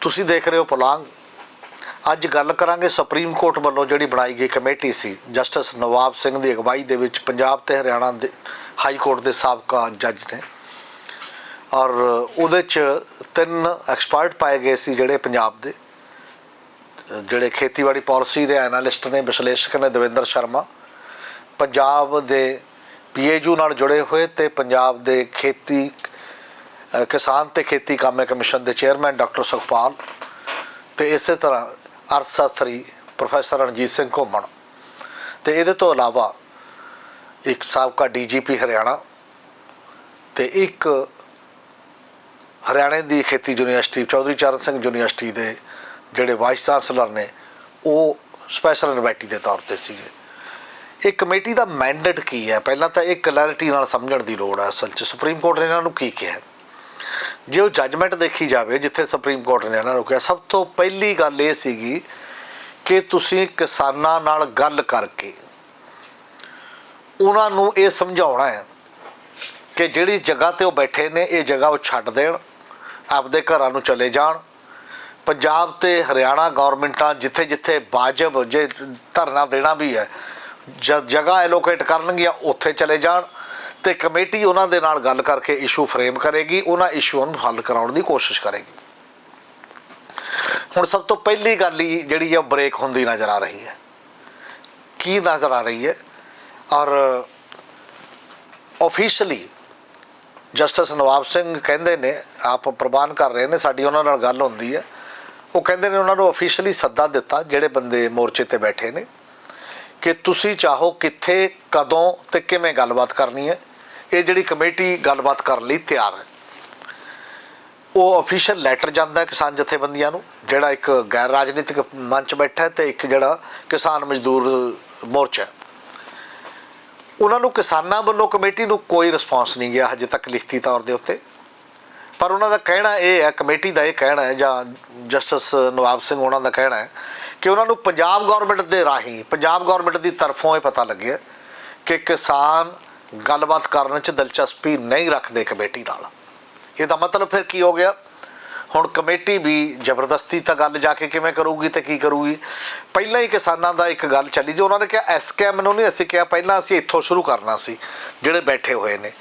ਤੁਸੀਂ ਦੇਖ ਰਹੇ ਹੋ ਪਲਾਂਗ ਅੱਜ ਗੱਲ ਕਰਾਂਗੇ ਸੁਪਰੀਮ ਕੋਰਟ ਵੱਲੋਂ ਜਿਹੜੀ ਬਣਾਈ ਗਈ ਕਮੇਟੀ ਸੀ, ਜਸਟਿਸ ਨਵਾਬ ਸਿੰਘ ਦੀ ਅਗਵਾਈ ਦੇ ਵਿੱਚ ਪੰਜਾਬ ਤੇ ਹਰਿਆਣਾ ਦੇ ਹਾਈ ਕੋਰਟ ਦੇ ਸਾਬਕਾ ਜੱਜ ਨੇ। ਔਰ ਉਹਦੇ ਚ ਤਿੰਨ ਐਕਸਪਰਟ ਪਾਏ ਗਏ ਸੀ ਜਿਹੜੇ ਪੰਜਾਬ ਦੇ। ਜਿਹੜੇ ਖੇਤੀਬਾੜੀ ਪਾਲਿਸੀ ਦੇ ਐਨਾਲਿਸਟ ਨੇ, ਵਿਸ਼ਲੇਸ਼ਕ ਨੇ ਦਵਿੰਦਰ ਸ਼ਰਮਾ। ਪੰਜਾਬ ਦੇ ਪੀਏਯੂ ਨਾਲ ਜੁੜੇ ਹੋਏ ਤੇ ਪੰਜਾਬ ਦੇ ਖੇਤੀ ਕਿਸਾਨ ਤੇ ਖੇਤੀ ਕਾਮੇ ਕਮਿਸ਼ਨ ਦੇ ਚੇਅਰਮੈਨ ਡਾਕਟਰ ਸੁਖਪਾਲ ਤੇ ਇਸੇ ਤਰ੍ਹਾਂ ਅਰਥ ਸ਼ਾਸਤਰੀ ਪ੍ਰੋਫੈਸਰ ਰਣਜੀਤ ਸਿੰਘ ਘੁੰਮਣ। ਤੇ ਇਹਦੇ ਤੋਂ ਇਲਾਵਾ ਇੱਕ ਸਾਬਕਾ ਡੀਜੀਪੀ ਹਰਿਆਣਾ ਤੇ ਇੱਕ ਹਰਿਆਣੇ ਦੀ ਖੇਤੀ ਯੂਨੀਵਰਸਿਟੀ, ਚੌਧਰੀ ਚਰਨ ਸਿੰਘ ਯੂਨੀਵਰਸਿਟੀ ਦੇ ਜਿਹੜੇ ਵਾਈਸ ਚਾਂਸਲਰ ਨੇ, ਉਹ ਸਪੈਸ਼ਲ ਇਨਵਾਈਟੀ ਦੇ ਤੌਰ ਤੇ ਸੀਗੇ। ਇਹ ਕਮੇਟੀ ਦਾ ਮੈਂਡੇਟ ਕੀ ਹੈ? ਪਹਿਲਾਂ ਤਾਂ ਇਹ ਕਲੈਰਿਟੀ ਨਾਲ ਸਮਝਣ ਦੀ ਲੋੜ ਹੈ ਅਸਲ 'ਚ। ਸੁਪਰੀਮ ਕੋਰਟ ਨੇ ਇਹਨਾਂ ਨੂੰ ਕੀ ਕਿਹਾ ਜੇ ਉਹ ਜੱਜਮੈਂਟ ਦੇਖੀ ਜਾਵੇ, ਜਿੱਥੇ ਸੁਪਰੀਮ ਕੋਰਟ ਨੇ ਇਹਨਾਂ ਨੂੰ ਕਿਹਾ ਸਭ ਤੋਂ ਪਹਿਲੀ ਗੱਲ ਇਹ ਸੀਗੀ ਕਿ ਤੁਸੀਂ ਕਿਸਾਨਾਂ ਨਾਲ ਗੱਲ ਕਰਕੇ ਉਹਨਾਂ ਨੂੰ ਇਹ ਸਮਝਾਉਣਾ ਹੈ ਕਿ ਜਿਹੜੀ ਜਗ੍ਹਾ ਤੇ ਉਹ ਬੈਠੇ ਨੇ, ਇਹ ਜਗ੍ਹਾ ਉਹ ਛੱਡ ਦੇਣ, ਆਪਦੇ ਘਰਾਂ ਨੂੰ ਚਲੇ ਜਾਣ। ਪੰਜਾਬ ਤੇ ਹਰਿਆਣਾ ਗਵਰਨਮੈਂਟਾਂ ਜਿੱਥੇ ਜਿੱਥੇ ਵਾਜਬ ਜੇ ਧਰਨਾ ਦੇਣਾ ਵੀ ਹੈ ਜਗ੍ਹਾ ਐਲੋਕੇਟ ਕਰਨਗੀਆਂ, ਉੱਥੇ ਚਲੇ ਜਾਣ। ਤੇ ਕਮੇਟੀ ਉਹਨਾਂ ਦੇ ਨਾਲ ਗੱਲ ਕਰਕੇ ਇਸ਼ੂ ਫਰੇਮ ਕਰੇਗੀ, ਉਹਨਾਂ ਇਸ਼ੂਆਂ ਨੂੰ ਹੱਲ ਕਰਾਉਣ ਦੀ ਕੋਸ਼ਿਸ਼ ਕਰੇਗੀ। ਹੁਣ ਸਭ ਤੋਂ ਪਹਿਲੀ ਗੱਲ ਹੀ ਜਿਹੜੀ ਹੈ ਬ੍ਰੇਕ ਹੁੰਦੀ ਨਜ਼ਰ ਆ ਰਹੀ ਹੈ। ਕੀ ਨਜ਼ਰ ਆ ਰਹੀ ਹੈ? ਔਰ ਆਫੀਸ਼ੀਅਲੀ ਜਸਟਿਸ ਨਵਾਬ ਸਿੰਘ ਕਹਿੰਦੇ ਨੇ, ਆਪ ਪ੍ਰਵਾਨ ਕਰ ਰਹੇ ਨੇ, ਸਾਡੀ ਉਹਨਾਂ ਨਾਲ ਗੱਲ ਹੁੰਦੀ ਹੈ। ਉਹ ਕਹਿੰਦੇ ਨੇ ਉਹਨਾਂ ਨੂੰ ਆਫੀਸ਼ੀਅਲੀ ਸੱਦਾ ਦਿੱਤਾ, ਜਿਹੜੇ ਬੰਦੇ ਮੋਰਚੇ ਤੇ ਬੈਠੇ ਨੇ। ਕਿ ਤੁਸੀਂ ਚਾਹੋ ਕਿੱਥੇ, ਕਦੋਂ ਤੇ ਕਿਵੇਂ ਗੱਲਬਾਤ ਕਰਨੀ ਹੈ। ਇਹ ਜਿਹੜੀ ਕਮੇਟੀ ਗੱਲਬਾਤ ਕਰਨ ਲਈ ਤਿਆਰ ਹੈ। ਉਹ ਅਫੀਸ਼ੀਅਲ ਲੈਟਰ ਜਾਂਦਾ ਕਿਸਾਨ ਜਥੇਬੰਦੀਆਂ ਨੂੰ, ਜਿਹੜਾ ਇੱਕ ਗੈਰ ਰਾਜਨੀਤਿਕ ਮੰਚ ਬੈਠਾ ਹੈ ਤੇ ਇੱਕ ਜਿਹੜਾ ਕਿਸਾਨ ਮਜ਼ਦੂਰ ਮੋਰਚਾ ਹੈ। ਉਹਨਾਂ ਨੂੰ ਕਿਸਾਨਾਂ ਵੱਲੋਂ ਕਮੇਟੀ ਨੂੰ ਕੋਈ ਰਿਸਪਾਂਸ ਨਹੀਂ ਗਿਆ ਹਜੇ ਤੱਕ ਲਿਖਤੀ ਤੌਰ ਦੇ ਉੱਤੇ। ਪਰ ਉਹਨਾਂ ਦਾ ਕਹਿਣਾ ਇਹ ਹੈ, ਕਮੇਟੀ ਦਾ ਇਹ ਕਹਿਣਾ ਹੈ ਜਾਂ ਜਸਟਿਸ ਨਵਾਬ ਸਿੰਘ ਉਹਨਾਂ ਦਾ ਕਹਿਣਾ ਹੈ ਕਿ ਉਹਨਾਂ ਨੂੰ ਪੰਜਾਬ ਗਵਰਨਮੈਂਟ ਦੇ ਰਾਹੀਂ, ਪੰਜਾਬ ਗਵਰਨਮੈਂਟ ਦੀ ਤਰਫੋਂ ਇਹ ਪਤਾ ਲੱਗਿਆ ਕਿ ਕਿਸਾਨ ਗੱਲਬਾਤ ਕਰਨ 'ਚ ਦਿਲਚਸਪੀ ਨਹੀਂ ਰੱਖਦੇ ਕਮੇਟੀ ਨਾਲ। ਇਹਦਾ ਮਤਲਬ ਫਿਰ ਕੀ ਹੋ ਗਿਆ? ਹੁਣ ਕਮੇਟੀ ਵੀ ਜ਼ਬਰਦਸਤੀ ਤਾਂ ਗੱਲ ਜਾ ਕੇ ਕਿਵੇਂ ਕਰੂਗੀ ਤੇ ਕੀ ਕਰੂਗੀ? ਪਹਿਲਾਂ ਹੀ ਕਿਸਾਨਾਂ ਦਾ ਇੱਕ ਗੱਲ ਚੱਲੀ ਜੀ, ਉਹਨਾਂ ਨੇ ਕਿਹਾ ਐਸਕੇਐਮ ਨੂੰ ਨਹੀਂ ਅਸੀਂ ਕਿਹਾ, ਪਹਿਲਾਂ ਅਸੀਂ ਇੱਥੋਂ ਸ਼ੁਰੂ ਕਰਨਾ ਸੀ, ਜਿਹੜੇ ਬੈਠੇ ਹੋਏ ਨੇ।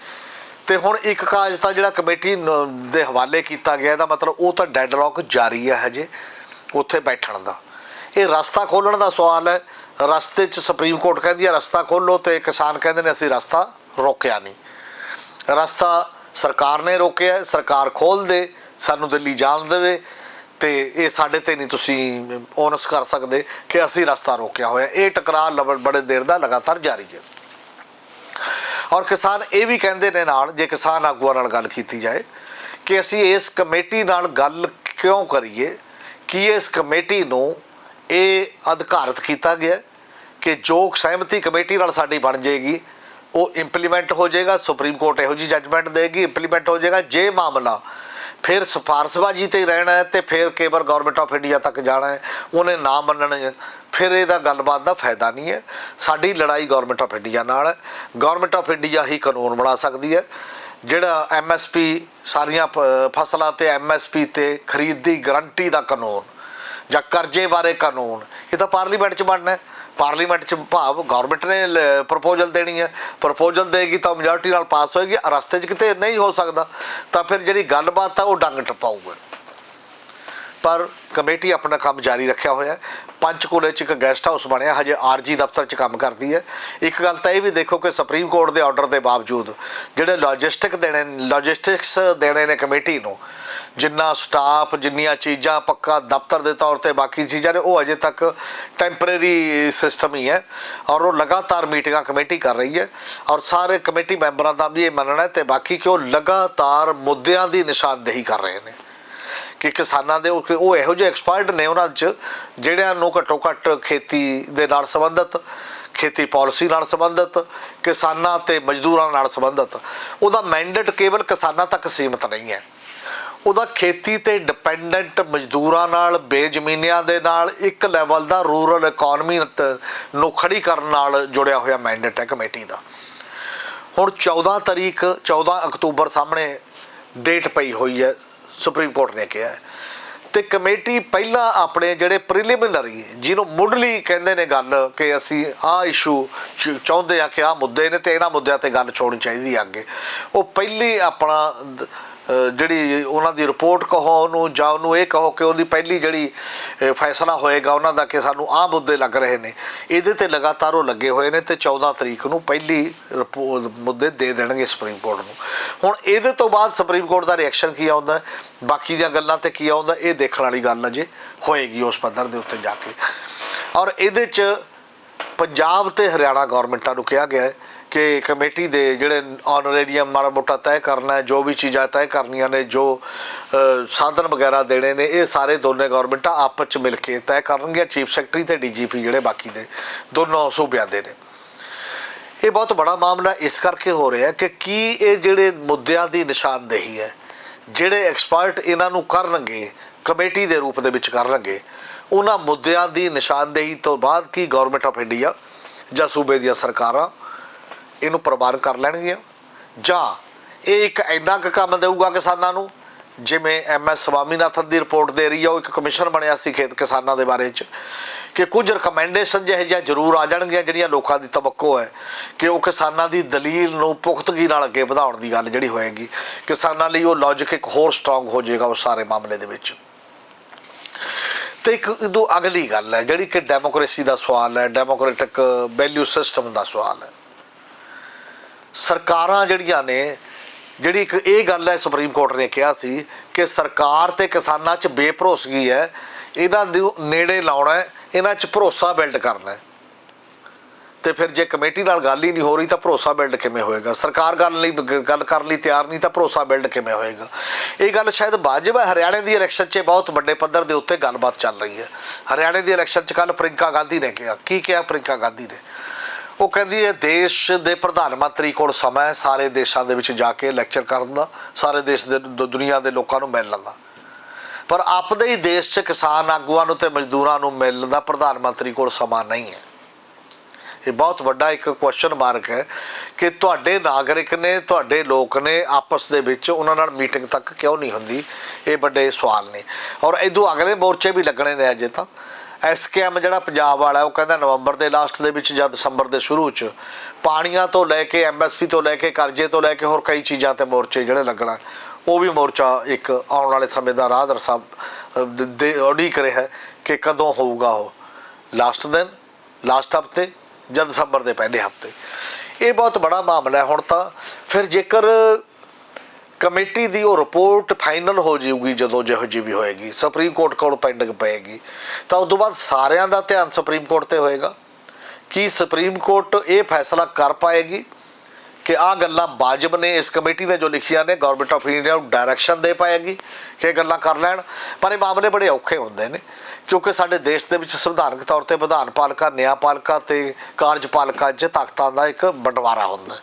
ਤੇ ਹੁਣ ਇੱਕ ਕਾਜ ਤਾਂ ਜਿਹੜਾ ਕਮੇਟੀ ਨ- ਦੇ ਹਵਾਲੇ ਕੀਤਾ ਗਿਆ, ਇਹਦਾ ਮਤਲਬ ਉਹ ਤਾਂ ਡੈਡਲੌਕ ਜਾਰੀ ਹੈ ਹਜੇ, ਉੱਥੇ ਬੈਠਣ ਦਾ। ਇਹ ਰਸਤਾ ਖੋਲਣ ਦਾ ਸਵਾਲ ਹੈ। ਰਸਤੇ 'ਚ ਸੁਪਰੀਮ ਕੋਰਟ ਕਹਿੰਦੀ ਹੈ, ਰਸਤਾ ਖੋਲੋ ਤੇ ਕਿਸਾਨ ਕਹਿੰਦੇ ਨੇ, ਅਸੀਂ ਰਸਤਾ ਰੋਕਿਆ ਨਹੀਂ। ਰਸਤਾ ਸਰਕਾਰ ਨੇ ਰੋਕਿਆ ਸਰਕਾਰ ਖੋਲ ਦੇ, ਸਾਨੂੰ ਦਿੱਲੀ ਜਾਣ ਦੇਵੇ ਤੇ ਇਹ ਸਾਡੇ ਤੇ ਨਹੀਂ ਤੁਸੀਂ ਓਨਸ ਕਰ ਸਕਦੇ ਕਿ ਅਸੀਂ ਰਸਤਾ ਰੋਕਿਆ ਹੋਇਆ। ਇਹ ਟਕਰਾਅ ਲਬ- ਬੜੇ ਦੇਰ ਦਾ ਲਗਾਤਾਰ ਜਾਰੀ ਹੈ। ਔਰ ਕਿਸਾਨ ਇਹ ਵੀ ਕਹਿੰਦੇ ਨੇ ਨਾਲ, ਜੇ ਕਿਸਾਨ ਆਗੂਆਂ ਨਾਲ ਗੱਲ ਕੀਤੀ ਜਾਏ, ਕਿ ਅਸੀਂ ਇਸ ਕਮੇਟੀ ਨਾਲ ਗੱਲ ਕਿਉਂ ਕਰੀਏ, ਕਿ ਇਸ ਕਮੇਟੀ ਨੂੰ ਇਹ ਅਧਿਕਾਰਤ ਕੀਤਾ ਗਿਆ ਕਿ ਜੋ ਸਹਿਮਤੀ ਕਮੇਟੀ ਨਾਲ ਸਾਡੀ ਬਣ ਜਾਏਗੀ, ਉਹ ਇੰਪਲੀਮੈਂਟ ਹੋ ਜਾਏਗਾ, ਸੁਪਰੀਮ ਕੋਰਟ ਇਹੋ ਜੀ ਜੱਜਮੈਂਟ ਦੇਗੀ ਇੰਪਲੀਮੈਂਟ ਹੋ ਜਾਏਗਾ, ਜੇ ਮਾਮਲਾ ਫਿਰ ਸਿਫਾਰਸ਼ਬਾਜ਼ੀ ਤੇ ਰਹਿਣਾ ਹੈ ਤੇ ਫਿਰ ਕੇਵਲ ਗਵਰਨਮੈਂਟ ਆਫ ਇੰਡੀਆ ਤੱਕ ਜਾਣਾ ਹੈ, ਉਹਨੇ ਨਾ ਮੰਨਣ ਫਿਰ ਇਹਦਾ ਗੱਲਬਾਤ ਦਾ ਫਾਇਦਾ ਨਹੀਂ ਹੈ। ਸਾਡੀ ਲੜਾਈ ਗਵਰਨਮੈਂਟ ਆਫ ਇੰਡੀਆ ਨਾਲ ਹੈ ਗਵਰਨਮੈਂਟ ਆਫ ਇੰਡੀਆ ਹੀ ਕਾਨੂੰਨ ਬਣਾ ਸਕਦੀ ਹੈ। ਜਿਹੜਾ ਐਮਐਸਪੀ ਸਾਰੀਆਂ ਪ- ਫਸਲਾਂ ਤੇ ਐਮਐਸਪੀ ਤੇ ਖਰੀਦ ਦੀ ਗਰੰਟੀ ਦਾ ਕਾਨੂੰਨ ਜਾਂ ਕਰਜ਼ੇ ਬਾਰੇ ਕਾਨੂੰਨ, ਇਹ ਤਾਂ ਪਾਰਲੀਮੈਂਟ 'ਚ ਬਣਨਾ ਹੈ। ਪਾਰਲੀਮੈਂਟ 'ਚ ਭਾਵ ਗਵਰਨਮੈਂਟ ਨੇ ਪ੍ਰਪੋਜ਼ਲ ਦੇਣੀ ਹੈ। ਪ੍ਰਪੋਜ਼ਲ ਦੇਗੀ ਤਾਂ ਮੈਜੋਰਟੀ ਨਾਲ ਪਾਸ ਹੋਏਗੀ, ਰਸਤੇ 'ਚ ਕਿਤੇ ਨਹੀਂ ਹੋ ਸਕਦਾ। ਤਾਂ ਫਿਰ ਜਿਹੜੀ ਗੱਲਬਾਤ ਆ ਉਹ ਡੰਗ ਟਪਾਊਗਾ। ਪਰ ਕਮੇਟੀ ਆਪਣਾ ਕੰਮ ਜਾਰੀ ਰੱਖਿਆ ਹੋਇਆ ਹੈ। ਪੰਚਕੂਲੇ 'ਚ ਇੱਕ ਗੈਸਟ ਹਾਊਸ ਬਣਿਆ, ਹਜੇ ਆਰਜੀ ਦਫ਼ਤਰ 'ਚ ਕੰਮ ਕਰਦੀ ਹੈ। ਇੱਕ ਗੱਲ ਤਾਂ ਇਹ ਵੀ ਦੇਖੋ ਕਿ ਸੁਪਰੀਮ ਕੋਰਟ ਦੇ ਆਰਡਰ ਦੇ ਬਾਵਜੂਦ ਜਿਹੜੇ ਲੌਜਿਸਟਿਕ ਦੇਣੇ ਲੌਜਿਸਟਿਕਸ ਦੇਣੇ ਨੇ ਕਮੇਟੀ ਨੂੰ, ਜਿੰਨਾ ਸਟਾਫ ਜਿੰਨੀਆਂ ਚੀਜ਼ਾਂ ਪੱਕਾ ਦਫ਼ਤਰ ਦੇ ਤੌਰ ਤੇ ਬਾਕੀ ਚੀਜ਼ਾਂ ਨੇ, ਉਹ ਅਜੇ ਤੱਕ ਟੈਂਪਰੇਰੀ ਸਿਸਟਮ ਹੀ ਹੈ ਔਰ ਉਹ ਲਗਾਤਾਰ ਮੀਟਿੰਗਾਂ ਕਮੇਟੀ ਕਰ ਰਹੀ ਹੈ ਔਰ ਸਾਰੇ ਕਮੇਟੀ ਮੈਂਬਰਾਂ ਦਾ ਵੀ ਇਹ ਮੰਨਣਾ ਹੈ ਤੇ ਬਾਕੀ ਕਿ ਉਹ ਲਗਾਤਾਰ ਮੁੱਦਿਆਂ ਦੀ ਨਿਸ਼ਾਨਦੇਹੀ ਕਰ ਰਹੇ ਨੇ। ਕਿ ਕਿਸਾਨਾਂ ਦੇ ਉਹ ਇਹੋ ਜਿਹੇ ਐਕਸਪਰਟ ਨੇ ਉਹਨਾਂ 'ਚ, ਜਿਹੜਿਆਂ ਨੂੰ ਘੱਟੋ ਘੱਟ ਖੇਤੀ ਦੇ ਨਾਲ ਸੰਬੰਧਿਤ, ਖੇਤੀ ਪਾਲਿਸੀ ਨਾਲ ਸੰਬੰਧਿਤ, ਕਿਸਾਨਾਂ ਤੇ ਮਜ਼ਦੂਰਾਂ ਨਾਲ ਸੰਬੰਧਿਤ। ਉਹਦਾ ਮੈਂਡੇਟ ਕੇਵਲ ਕਿਸਾਨਾਂ ਤੱਕ ਸੀਮਿਤ ਨਹੀਂ ਹੈ। ਉਹਦਾ ਖੇਤੀ ਤੇ ਡਿਪੈਂਡੈਂਟ ਮਜ਼ਦੂਰਾਂ ਨਾਲ, ਬੇਜ਼ਮੀਨਿਆਂ ਦੇ ਨਾਲ, ਇੱਕ ਲੈਵਲ ਦਾ ਰੂਰਲ ਇਕਨੋਮੀ ਨੂੰ ਖੜੀ ਕਰਨ ਨਾਲ ਜੁੜਿਆ ਹੋਇਆ ਮੈਂਡੇਟ ਹੈ ਕਮੇਟੀ ਦਾ। ਹੁਣ 14 ਤਰੀਕ 14 ਅਕਤੂਬਰ ਸਾਹਮਣੇ ਡੇਟ ਪਈ ਹੋਈ ਹੈ। ਸੁਪਰੀਮ ਕੋਰਟ ਨੇ ਕਿਹਾ ਹੈ। ਤੇ ਕਮੇਟੀ ਪਹਿਲਾਂ ਆਪਣੇ ਜਿਹੜੇ ਪ੍ਰੀਲਿਮਿਨਰੀ ਜਿਹਨੂੰ ਮੁੱਢਲੀ ਕਹਿੰਦੇ ਨੇ ਗੱਲ ਕਿ ਅਸੀਂ ਆਹ ਇਸ਼ੂ ਚਾਹੁੰਦੇ ਆ ਕਿ ਆਹ ਮੁੱਦੇ ਨੇ ਤੇ ਇਹਨਾਂ ਮੁੱਦਿਆਂ ਤੇ ਗੱਲ ਛੋੜਨੀ ਚਾਹੀਦੀ ਆ ਅੱਗੇ। ਉਹ ਪਹਿਲੀ ਆਪਣਾ ਜਿਹੜੀ ਉਹਨਾਂ ਦੀ ਰਿਪੋਰਟ ਕਹੋ ਉਹਨੂੰ ਜਾਂ ਉਹਨੂੰ ਇਹ ਕਹੋ ਕਿ ਉਹਦੀ ਪਹਿਲੀ ਜਿਹੜੀ ਫੈਸਲਾ ਹੋਏਗਾ ਉਹਨਾਂ ਦਾ ਕਿ ਸਾਨੂੰ ਆਹ ਮੁੱਦੇ ਲੱਗ ਰਹੇ ਨੇ। ਇਹਦੇ ਤੇ ਲਗਾਤਾਰ ਉਹ ਲੱਗੇ ਹੋਏ ਨੇ ਤੇ 14 ਤਰੀਕ ਨੂੰ ਪਹਿਲੀ ਰਿਪੋ- ਮੁੱਦੇ ਦੇ ਦੇਣਗੇ ਸੁਪਰੀਮ ਕੋਰਟ ਨੂੰ। ਹੁਣ ਇਹਦੇ ਤੋਂ ਬਾਅਦ ਸੁਪਰੀਮ ਕੋਰਟ ਦਾ ਰਿਐਕਸ਼ਨ ਕੀ ਆਉਂਦਾ? ਬਾਕੀ ਦੀਆਂ ਗੱਲਾਂ ਤੇ ਕੀ ਆਉਂਦਾ? ਇਹ ਦੇਖਣ ਵਾਲੀ ਗੱਲ ਅਜੇ ਹੋਏਗੀ ਉਸ ਪੱਧਰ ਦੇ ਉੱਤੇ ਜਾ ਕੇ। ਔਰ ਇਹਦੇ 'ਚ ਪੰਜਾਬ ਤੇ ਹਰਿਆਣਾ ਗਵਰਨਮੈਂਟਾਂ ਨੂੰ ਕਿਹਾ ਗਿਆ ਹੈ ਕਿ ਕਮੇਟੀ ਦੇ ਜਿਹੜੇ ਆਨਰੇਰੀਅਮ ਮਾੜਾ ਮੋਟਾ ਤੈਅ ਕਰਨਾ ਜੋ ਵੀ ਚੀਜ਼ਾਂ ਤੈਅ ਕਰਨੀਆਂ ਨੇ, ਜੋ ਸਾਧਨ ਵਗੈਰਾ ਦੇਣੇ ਨੇ, ਇਹ ਸਾਰੇ ਦੋਨੇ ਗਵਰਨਮੈਂਟਾਂ ਆਪਸ ਚ ਮਿਲ ਕੇ ਤੈਅ ਕਰਨਗੀਆਂ ਚੀਫ ਸੈਕਟਰੀ ਤੇ ਡੀਜੀਪੀ ਜਿਹੜੇ ਬਾਕੀ ਦੇ ਦੋਨੋਂ ਸੂਬਿਆਂ ਦੇ ਨੇ। ਇਹ ਬਹੁਤ ਬੜਾ ਮਾਮਲਾ ਇਸ ਕਰਕੇ ਹੋ ਰਿਹਾ ਕਿ ਕੀ ਇਹ ਜਿਹੜੇ ਮੁੱਦਿਆਂ ਦੀ ਨਿਸ਼ਾਨਦੇਹੀ ਹੈ, ਜਿਹੜੇ ਐਕਸਪਰਟ ਇਹਨਾਂ ਨੂੰ ਕਰਨਗੇ, ਕਮੇਟੀ ਦੇ ਰੂਪ ਦੇ ਵਿੱਚ ਕਰਨਗੇ, ਉਹਨਾਂ ਮੁੱਦਿਆਂ ਦੀ ਨਿਸ਼ਾਨਦੇਹੀ ਤੋਂ ਬਾਅਦ ਕੀ ਗਵਰਨਮੈਂਟ ਆਫ ਇੰਡੀਆ ਜਾਂ ਸੂਬੇ ਦੀਆਂ ਸਰਕਾਰਾਂ ਇਹਨੂੰ ਪ੍ਰਵਾਨ ਕਰ ਲੈਣਗੀਆਂ? ਜਾਂ ਇਹ ਇੱਕ ਇੰਨਾ ਕੁ ਕੰਮ ਦੇਊਗਾ ਕਿਸਾਨਾਂ ਨੂੰ? ਜਿਵੇਂ ਐਮ ਐਸ ਸਵਾਮੀਨਾਥਨ ਦੀ ਰਿਪੋਰਟ ਦੇ ਰਹੀ ਹੈ ਉਹ ਇੱਕ ਕਮਿਸ਼ਨ ਬਣਿਆ ਸੀ ਖੇਤ ਕਿਸਾਨਾਂ ਦੇ ਬਾਰੇ ਚ, ਕਿ ਕੁਝ ਰეკਮੈਂਡੇਸ਼ਨ ਜਿਹੇ ਜਿਹਾ ਜ਼ਰੂਰ ਆ ਜਾਣਗੀਆਂ, ਜਿਹੜੀਆਂ ਲੋਕਾਂ ਦੀ ਤਵੱਕੋ ਹੈ, ਕਿ ਉਹ ਕਿਸਾਨਾਂ ਦੀ ਦਲੀਲ ਨੂੰ ਪੁਖਤਗੀ ਨਾਲ ਅੱਗੇ ਵਧਾਉਣ ਦੀ ਗੱਲ ਜਿਹੜੀ ਹੋਏਗੀ। ਕਿਸਾਨਾਂ ਲਈ ਉਹ ਲੌਜੀਕ ਇੱਕ ਹੋਰ ਸਟਰੋਂਗ ਹੋ ਜਾਏਗਾ ਉਸ ਸਾਰੇ ਮਾਮਲੇ ਦੇ ਵਿੱਚ। ਤੇ ਇੱਕ ਇਦੋਂ ਅਗਲੀ ਗੱਲ ਹੈ, ਜਿਹੜੀ ਕਿ ਡੈਮੋਕ੍ਰੇਸੀ ਦਾ ਸਵਾਲ ਹੈ ਡੈਮੋਕ੍ਰੈਟਿਕ ਵੈਲਿਊ ਸਿਸਟਮ ਦਾ ਸਵਾਲ ਹੈ। ਸਰਕਾਰਾਂ ਜਿਹੜੀਆਂ ਨੇ, ਜਿਹੜੀ ਇੱਕ ਇਹ ਗੱਲ ਹੈ ਸੁਪਰੀਮ ਕੋਰਟ ਨੇ ਕਿਹਾ ਸੀ ਕਿ ਸਰਕਾਰ ਤੇ ਕਿਸਾਨਾਂ 'ਚ ਬੇਭਰੋਸਗੀ ਹੈ, ਇਹਨਾਂ ਨੂੰ ਨੇੜੇ ਲਾਉਣਾ ਇਹਨਾਂ 'ਚ ਭਰੋਸਾ ਬਿਲਡ ਕਰਨਾ ਹੈ। ਤੇ ਫਿਰ ਜੇ ਕਮੇਟੀ ਨਾਲ ਗੱਲ ਹੀ ਨਹੀਂ ਹੋ ਰਹੀ ਤਾਂ ਭਰੋਸਾ ਬਿਲਡ ਕਿਵੇਂ ਹੋਏਗਾ? ਸਰਕਾਰ ਗੱਲ ਲਈ ਗੱਲ ਕਰਨ ਲਈ ਤਿਆਰ ਨਹੀਂ ਤਾਂ ਭਰੋਸਾ ਬਿਲਡ ਕਿਵੇਂ ਹੋਏਗਾ? ਇਹ ਗੱਲ ਸ਼ਾਇਦ ਵਾਜਬ ਹੈ, ਹਰਿਆਣੇ ਦੀ ਇਲੈਕਸ਼ਨ 'ਚ ਬਹੁਤ ਵੱਡੇ ਪੱਧਰ ਦੇ ਉੱਤੇ ਗੱਲਬਾਤ ਚੱਲ ਰਹੀ ਹੈ। ਹਰਿਆਣੇ ਦੀ ਇਲੈਕਸ਼ਨ 'ਚ ਕੱਲ ਪ੍ਰਿੰਕਾ ਗਾਂਧੀ ਨੇ ਕਿਹਾ। ਕੀ ਕਿਹਾ ਪ੍ਰਿੰਕਾ ਗਾਂਧੀ ਨੇ? ਉਹ ਕਹਿੰਦੀ ਹੈ, ਦੇਸ਼ ਦੇ ਪ੍ਰਧਾਨ ਮੰਤਰੀ ਕੋਲ ਸਮਾਂ ਹੈ, ਸਾਰੇ ਦੇਸ਼ਾਂ ਦੇ ਵਿੱਚ ਜਾ ਕੇ ਲੈਕਚਰ ਕਰਨ ਦਾ, ਸਾਰੇ ਦੇਸ਼ ਦੇ, ਦੁ- ਦੁਨੀਆ ਦੇ ਲੋਕਾਂ ਨੂੰ ਮਿਲਣ ਦਾ। ਪਰ ਆਪਦੇ ਹੀ ਦੇਸ਼ 'ਚ ਕਿਸਾਨ ਆਗੂਆਂ ਨੂੰ ਤੇ ਮਜ਼ਦੂਰਾਂ ਨੂੰ ਮਿਲਣ ਦਾ ਪ੍ਰਧਾਨ ਮੰਤਰੀ ਕੋਲ ਸਮਾਂ ਨਹੀਂ ਹੈ। ਇਹ ਬਹੁਤ ਵੱਡਾ ਇੱਕ ਕੁਐਸਚਨ ਮਾਰਕ ਹੈ ਕਿ ਤੁਹਾਡੇ ਨਾਗਰਿਕ ਨੇ, ਤੁਹਾਡੇ ਲੋਕ ਨੇ ਆਪਸ ਦੇ ਵਿੱਚ ਉਹਨਾਂ ਨਾਲ ਮੀਟਿੰਗ ਤੱਕ ਕਿਉਂ ਨਹੀਂ ਹੁੰਦੀ? ਇਹ ਵੱਡੇ ਸਵਾਲ ਨੇ। ਔਰ ਇਦੋਂ ਅਗਲੇ ਮੋਰਚੇ ਵੀ ਲੱਗਣੇ ਨੇ ਅਜੇ ਤਾਂ। ਐਸਕੇਐਮ ਜਿਹੜਾ ਪੰਜਾਬ ਵਾਲਾ ਉਹ ਕਹਿੰਦਾ ਨਵੰਬਰ ਦੇ ਲਾਸਟ ਦੇ ਵਿੱਚ ਜਾਂ ਦਸੰਬਰ ਦੇ ਸ਼ੁਰੂ 'ਚ ਪਾਣੀਆਂ ਤੋਂ ਲੈ ਕੇ ਐਮਐਸਪੀ ਤੋਂ ਲੈ ਕੇ ਕਰਜ਼ੇ ਤੋਂ ਲੈ ਕੇ ਹੋਰ ਕਈ ਚੀਜ਼ਾਂ ਤੇ ਮੋਰਚੇ ਜਿਹੜੇ ਲੱਗਣਾ, ਉਹ ਵੀ ਮੋਰਚਾ ਇੱਕ ਆਉਣ ਵਾਲੇ ਸਮੇਂ ਦਾ ਰਾਹ ਦਰਸਾ ਦੇ ਉਡੀਕ ਰਿਹਾ ਕਿ ਕਦੋਂ ਹੋਊਗਾ ਉਹ। ਲਾਸਟ ਦਿਨ ਲਾਸਟ ਹਫ਼ਤੇ ਜਾਂ ਦਸੰਬਰ ਦੇ ਪਹਿਲੇ ਹਫ਼ਤੇ। ਇਹ ਬਹੁਤ ਬੜਾ ਮਾਮਲਾ ਹੈ। ਹੁਣ ਤਾਂ ਫਿਰ ਜੇਕਰ ਕਮੇਟੀ ਦੀ ਉਹ ਰਿਪੋਰਟ ਫਾਈਨਲ ਹੋ ਜਾਊਗੀ ਜਦੋਂ ਜਿਹੋ ਜਿਹੀ ਵੀ ਹੋਏਗੀ, ਸੁਪਰੀਮ ਕੋਰਟ ਕੋਲ ਪੈਂਡਿੰਗ ਪਏਗੀ। ਤਾਂ ਉਸ ਤੋਂ ਬਾਅਦ ਸਾਰਿਆਂ ਦਾ ਧਿਆਨ ਸੁਪਰੀਮ ਕੋਰਟ ਤੇ ਹੋਏਗਾ ਕਿ ਸੁਪਰੀਮ ਕੋਰਟ ਇਹ ਫੈਸਲਾ ਕਰ ਪਾਏਗੀ ਕਿ ਆਹ ਗੱਲਾਂ ਵਾਜਬ ਨੇ, ਇਸ ਕਮੇਟੀ ਨੇ ਜੋ ਲਿਖੀਆਂ ਨੇ ਗਵਰਨਮੈਂਟ ਆਫ ਇੰਡੀਆ ਨੂੰ ਡਾਇਰੈਕਸ਼ਨ ਦੇ ਪਾਏਗੀ ਕਿ ਇਹ ਗੱਲਾਂ ਕਰ ਲੈਣ। ਪਰ ਇਹ ਮਾਮਲੇ ਬੜੇ ਔਖੇ ਹੁੰਦੇ ਨੇ, ਕਿਉਂਕਿ ਸਾਡੇ ਦੇਸ਼ ਦੇ ਵਿੱਚ ਸੰਵਿਧਾਨਕ ਤੌਰ ਤੇ ਵਿਧਾਨ ਪਾਲਿਕਾ, ਨਿਆਂ ਪਾਲਿਕਾ ਤੇ ਕਾਰਜਪਾਲਿਕਾ 'ਚ ਤਾਕਤਾਂ ਦਾ ਇੱਕ ਬਟਵਾਰਾ ਹੁੰਦਾ।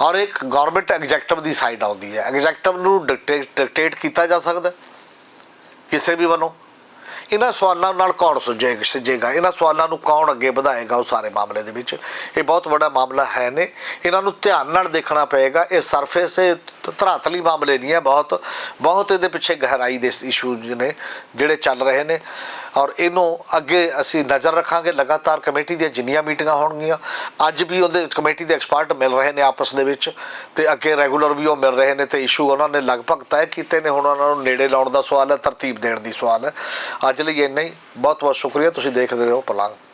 ਔਰ ਇੱਕ ਗਵਰਨਮੈਂਟ ਐਗਜ਼ੈਕਟਿਵ ਦੀ ਸਾਈਡ ਆਉਂਦੀ ਹੈ। ਐਗਜ਼ੈਕਟਿਵ ਨੂੰ ਡਿਕਟੇਟ ਕੀਤਾ ਜਾ ਸਕਦਾ ਕਿਸੇ ਵੀ ਵੱਲੋਂ। ਇਹਨਾਂ ਸਵਾਲਾਂ ਨਾਲ ਕੌਣ ਸੁਝੇਗਾ ਸੁਝੇਗਾ? ਇਹਨਾਂ ਸਵਾਲਾਂ ਨੂੰ ਕੌਣ ਅੱਗੇ ਵਧਾਏਗਾ ਉਹ ਸਾਰੇ ਮਾਮਲੇ ਦੇ ਵਿੱਚ? ਇਹ ਬਹੁਤ ਵੱਡਾ ਮਾਮਲਾ ਹੈ ਨੇ। ਇਹਨਾਂ ਨੂੰ ਧਿਆਨ ਨਾਲ ਦੇਖਣਾ ਪਏਗਾ। ਇਹ ਸਰਫੇਸ ਇਹ ਧਰਾਤਲੀ ਮਾਮਲੇ ਨਹੀਂ ਹੈ। ਬਹੁਤ ਬਹੁਤ ਇਹਦੇ ਪਿੱਛੇ ਗਹਿਰਾਈ ਦੇ ਇਸ਼ੂ ਨੇ ਜਿਹੜੇ ਚੱਲ ਰਹੇ ਨੇ। ਔਰ ਇਹਨੂੰ ਅੱਗੇ ਅਸੀਂ ਨਜ਼ਰ ਰੱਖਾਂਗੇ। ਲਗਾਤਾਰ ਕਮੇਟੀ ਦੀਆਂ ਜਿੰਨੀਆਂ ਮੀਟਿੰਗਾਂ ਹੋਣਗੀਆਂ, ਅੱਜ ਵੀ ਉਹਦੇ ਕਮੇਟੀ ਦੇ ਐਕਸਪਰਟ ਮਿਲ ਰਹੇ ਨੇ ਆਪਸ ਦੇ ਵਿੱਚ ਤੇ ਅੱਗੇ ਰੈਗੂਲਰ ਵੀ ਉਹ ਮਿਲ ਰਹੇ ਨੇ ਤੇ ਇਸ਼ੂ ਉਹਨਾਂ ਨੇ ਲਗਭਗ ਤੈਅ ਕੀਤੇ ਨੇ। ਹੁਣ ਉਹਨਾਂ ਨੂੰ ਨੇੜੇ ਲਾਉਣ ਦਾ ਸਵਾਲ ਹੈ, ਤਰਤੀਬ ਦੇਣ ਦੀ ਸਵਾਲ ਹੈ। ਅੱਜ ਲਈ ਇੰਨਾ ਹੀ। ਬਹੁਤ ਬਹੁਤ ਸ਼ੁਕਰੀਆ। ਤੁਸੀਂ ਦੇਖਦੇ ਰਹੋ ਪਲਾਂਗ।